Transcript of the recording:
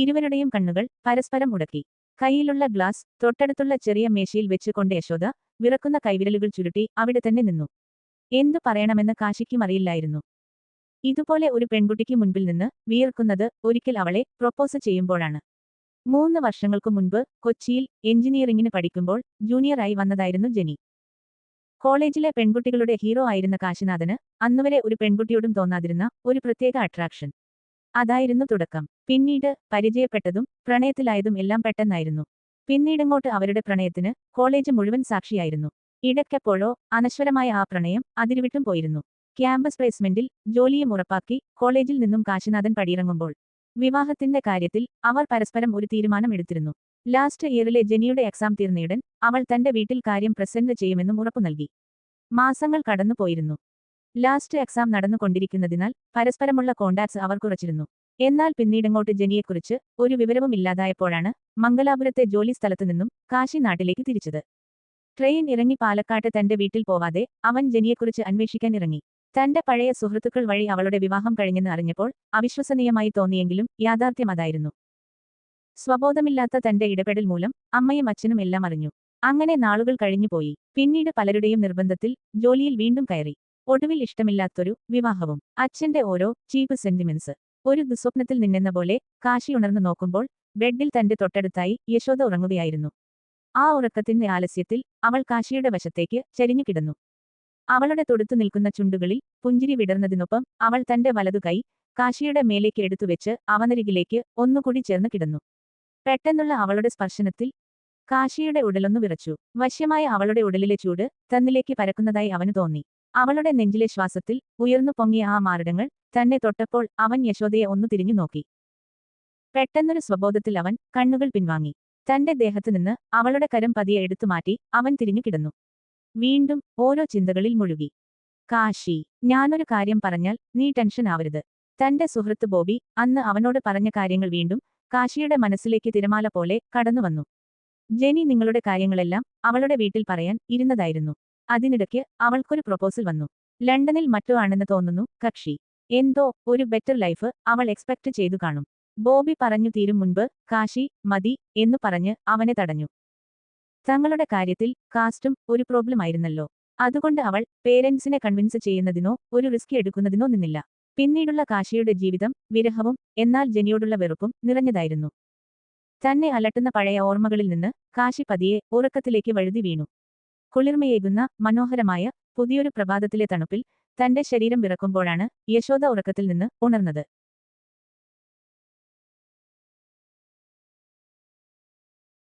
ഇരുവരുടെയും കണ്ണുകൾ പരസ്പരം മുടക്കി. കൈയിലുള്ള ഗ്ലാസ് തൊട്ടടുത്തുള്ള ചെറിയ മേശയിൽ വെച്ചുകൊണ്ട് യശോദ വിറക്കുന്ന കൈവിരലുകൾ ചുരുട്ടി അവിടെ തന്നെ നിന്നു. എന്തു പറയണമെന്ന് കാശിക്കും അറിയില്ലായിരുന്നു. ഇതുപോലെ ഒരു പെൺകുട്ടിക്ക് മുൻപിൽ നിന്ന് വിയർക്കുന്നത് ഒരിക്കൽ അവളെ പ്രൊപ്പോസ് ചെയ്യുമ്പോഴാണ്. മൂന്ന് വർഷങ്ങൾക്കു മുൻപ് കൊച്ചിയിൽ എഞ്ചിനീയറിംഗിന് പഠിക്കുമ്പോൾ ജൂനിയറായി വന്നതായിരുന്നു ജെനി. കോളേജിലെ പെൺകുട്ടികളുടെ ഹീറോ ആയിരുന്ന കാശിനാഥന് അന്നുവരെ ഒരു പെൺകുട്ടിയോടും തോന്നാതിരുന്ന ഒരു പ്രത്യേക അട്രാക്ഷൻ. അതായിരുന്നു തുടക്കം. പിന്നീട് പരിചയപ്പെട്ടതും പ്രണയത്തിലായതും എല്ലാം പെട്ടെന്നായിരുന്നു. പിന്നീടങ്ങോട്ട് അവരുടെ പ്രണയത്തിന് കോളേജ് മുഴുവൻ സാക്ഷിയായിരുന്നു. ഇടയ്ക്കെപ്പോഴോ അനശ്വരമായ ആ പ്രണയം അതിരുവിട്ടും പോയിരുന്നു. ക്യാമ്പസ് പ്ലേസ്മെന്റിൽ ജോലിയും ഉറപ്പാക്കി കോളേജിൽ നിന്നും കാശിനാഥൻ പടിയിറങ്ങുമ്പോൾ വിവാഹത്തിന്റെ കാര്യത്തിൽ അവർ പരസ്പരം ഒരു തീരുമാനം എടുത്തിരുന്നു ലാസ്റ്റ് ഇയറിലെ ജെനിയുടെ എക്സാം തീർന്നയുടൻ അവൾ തന്റെ വീട്ടിൽ കാര്യം പ്രസന്റ് ചെയ്യുമെന്നും ഉറപ്പു നൽകി മാസങ്ങൾ കടന്നുപോയിരുന്നു. ലാസ്റ്റ് എക്സാം നടന്നുകൊണ്ടിരിക്കുന്നതിനാൽ പരസ്പരമുള്ള കോണ്ടാക്ട്സ് അവർ കുറച്ചിരുന്നു. എന്നാൽ പിന്നീടങ്ങോട്ട് ജനിയെക്കുറിച്ച് ഒരു വിവരവും ഇല്ലാതായപ്പോഴാണ് മംഗലാപുരത്തെ ജോലി സ്ഥലത്തു നിന്നും കാശി നാട്ടിലേക്ക് തിരിച്ചത്. ട്രെയിൻ ഇറങ്ങി പാലക്കാട്ട് തന്റെ വീട്ടിൽ പോവാതെ അവൻ ജനിയെക്കുറിച്ച് അന്വേഷിക്കാൻ ഇറങ്ങി. തന്റെ പഴയ സുഹൃത്തുക്കൾ വഴി അവളുടെ വിവാഹം കഴിഞ്ഞെന്ന് അറിഞ്ഞപ്പോൾ അവിശ്വസനീയമായി തോന്നിയെങ്കിലും യാഥാർത്ഥ്യം അതായിരുന്നു. സ്വബോധമില്ലാത്ത തന്റെ ഇടപെടൽ മൂലം അമ്മയും അച്ഛനും എല്ലാം അറിഞ്ഞു. അങ്ങനെ നാളുകൾ കഴിഞ്ഞുപോയി. പിന്നീട് പലരുടെയും നിർബന്ധത്തിൽ ജോലിയിൽ വീണ്ടും കയറി. ഒടുവിൽ ഇഷ്ടമില്ലാത്തൊരു വിവാഹവും. അച്ഛന്റെ ഓരോ ചീപ്പ് സെന്റിമെന്റ്സ് ഒരു ദുസ്വപ്നത്തിൽ നിന്നെന്ന പോലെ കാശി ഉണർന്നു നോക്കുമ്പോൾ ബെഡിൽ തന്റെ തൊട്ടടുത്തായി യശോദ ഉറങ്ങുകയായിരുന്നു. ആ ഉറക്കത്തിന്റെ ആലസ്യത്തിൽ അവൾ കാശിയുടെ വശത്തേക്ക് ചരിഞ്ഞു കിടന്നു. അവളുടെ തൊടുത്തു നിൽക്കുന്ന ചുണ്ടുകളിൽ പുഞ്ചിരി വിടർന്നതിനൊപ്പം അവൾ തന്റെ വലതു കൈ കാശിയുടെ മേലേക്ക് എടുത്തുവെച്ച് അവനരികിലേക്ക് ഒന്നുകൂടി ചേർന്ന് കിടന്നു. പെട്ടെന്നുള്ള അവളുടെ സ്പർശനത്തിൽ കാശിയുടെ ഉടലൊന്നു വിറച്ചു. വശ്യമായ അവളുടെ ഉടലിലെ ചൂട് തന്നിലേക്ക് പരക്കുന്നതായി അവന് തോന്നി. അവളുടെ നെഞ്ചിലെ ശ്വാസത്തിൽ ഉയർന്നു പൊങ്ങിയ ആ മാരടങ്ങൾ തന്നെ തൊട്ടപ്പോൾ അവൻ യശോദയെ ഒന്നു തിരിഞ്ഞു നോക്കി. പെട്ടെന്നൊരു സ്വബോധത്തിൽ അവൻ കണ്ണുകൾ പിൻവാങ്ങി. തന്റെ ദേഹത്തു നിന്ന് അവളുടെ കരം പതിയെ എടുത്തുമാറ്റി അവൻ തിരിഞ്ഞു കിടന്നു. വീണ്ടും ഓരോ ചിന്തകളിൽ മുഴുകി. കാശി ഞാനൊരു കാര്യം പറഞ്ഞാൽ നീ ടെൻഷൻ ആവരുത്. തന്റെ സുഹൃത്ത് ബോബി അന്ന് അവനോട് പറഞ്ഞ കാര്യങ്ങൾ വീണ്ടും കാശിയുടെ മനസ്സിലേക്ക് തിരമാല പോലെ കടന്നുവന്നു. ജെനി നിങ്ങളുടെ കാര്യങ്ങളെല്ലാം അവളുടെ വീട്ടിൽ പറയാൻ ഇരുന്നതായിരുന്നു. അതിനിടയ്ക്ക് അവൾക്കൊരു പ്രൊപ്പോസൽ വന്നു. ലണ്ടനിൽ മറ്റോ ആണെന്ന് തോന്നുന്നു കക്ഷി. എന്തോ ഒരു ബെറ്റർ ലൈഫ് അവൾ എക്സ്പെക്ട് ചെയ്തു കാണും. ബോബി പറഞ്ഞു തീരും മുൻപ് കാശി മതി എന്നു പറഞ്ഞ് അവനെ തടഞ്ഞു. തങ്ങളുടെ കാര്യത്തിൽ കാസ്റ്റും ഒരു പ്രോബ്ലം ആയിരുന്നല്ലോ. അതുകൊണ്ട് അവൾ പേരൻസിനെ കൺവിൻസ് ചെയ്യുന്നതിനോ ഒരു റിസ്ക് എടുക്കുന്നതിനോ നിന്നില്ല. പിന്നീടുള്ള കാശിയുടെ ജീവിതം വിരഹവും എന്നാൽ ജനിയോടുള്ള വെറുപ്പും നിറഞ്ഞതായിരുന്നു. തന്നെ അലട്ടുന്ന പഴയ ഓർമ്മകളിൽ നിന്ന് കാശി പതിയെ ഉറക്കത്തിലേക്ക് വഴുതി വീണു. കുളിർമയേകുന്ന മനോഹരമായ പുതിയൊരു പ്രഭാതത്തിലെ തണുപ്പിൽ തന്റെ ശരീരം വിറക്കുമ്പോഴാണ് യശോദ ഉറക്കത്തിൽ നിന്ന് ഉണർന്നത്.